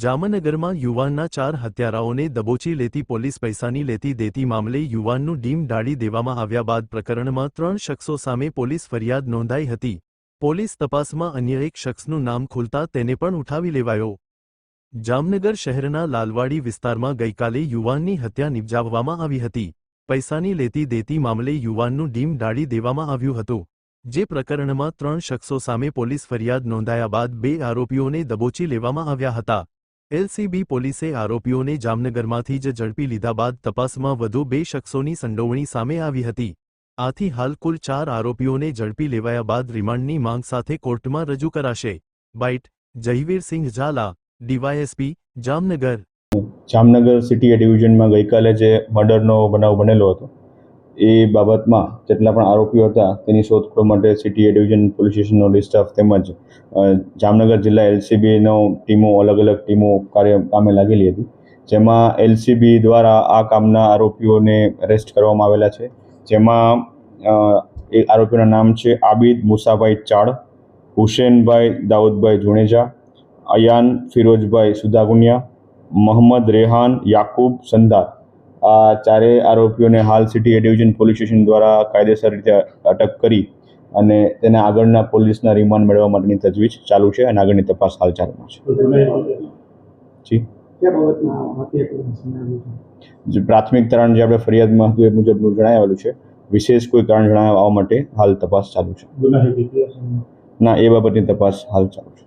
જામનગરમાં યુવાનના ચાર હત્યારાઓને દબોચી લેતી પોલીસ પૈસાની લેતી દેતી મામલે યુવાનનું ડીમ ડાળી દેવામાં આવ્યા બાદ પ્રકરણમાં ત્રણ શખ્સો સામે પોલીસ ફરિયાદ નોંધાઈ હતી. પોલીસ તપાસમાં અન્ય એક શખ્સનું નામ ખુલતા તેને પણ ઉઠાવી લેવાયો. જામનગર શહેરના લાલવાડી વિસ્તારમાં ગઈકાલે યુવાનની હત્યા નિપજાવવામાં આવી હતી. પૈસાની લેતી દેતી મામલે યુવાનનું ડીમ ડાળી દેવામાં આવ્યું હતું. જે પ્રકરણમાં ત્રણ શખ્સો સામે પોલીસ ફરિયાદ નોંધાયા બાદ બે આરોપીઓને દબોચી લેવામાં આવ્યા હતા. એલસીબી પોલીસે આરોપીઓને જામનગરમાંથી જ ઝડપી લીધા બાદ તપાસમાં વધુ બે શખ્સોની સંડોવણી સામે આવી હતી. આથી હાલ કુલ ચાર આરોપીઓને ઝડપી લેવાયા બાદ રિમાન્ડની માંગ સાથે કોર્ટમાં રજૂ કરાશે. Byte Jayvirsinh Zala, DYSP, Jamnagar. Jamnagar city ડિવિઝનમાં ગઈકાલે જે મર્ડરનો બનાવ બનેલો હતો એ બાબતમાં જેટલા પણ આરોપીઓ હતા તેની શોધખોળ માટે સિટી ડિવિઝન, પોલીસ સ્ટેશનનો સ્ટાફ તેમજ જામનગર જિલ્લા એલસીબીનો ટીમો, અલગ અલગ ટીમો કાર્ય કામે લાગેલી હતી. જેમાં એલસીબી દ્વારા આ કામના આરોપીઓને અરેસ્ટ કરવામાં આવેલા છે. જેમાં એ આરોપીઓના નામ છે આબિદ મુસાભાઈ ચાડ, હુસેનભાઈ દાઉદભાઈ જુણેજા અયાન ફિરોજભાઈ સુદાગુનિયા મોહમ્મદ રેહાન, યાકુબ સંદાર. આ ચારેય આરોપીઓને હાલ city A division police station દ્વારા કાયદેસર રીતે અટક કરી અને તેના આગળના પોલીસના રિમાન્ડ મેળવવા માટેની તજવીજ ચાલુ છે અને આગળની તપાસ હાલ ચાલુમાં છે. જી? પ્રાથમિક તારણ જે આપણે ફરિયાદમાં હતું એ મુજબનું જણાવેલું છે વિશેષ કોઈ કારણ જણાવવા માટે હાલ તપાસ ચાલુ છે. ના એ બાબતની તપાસ હાલ ચાલુ છે.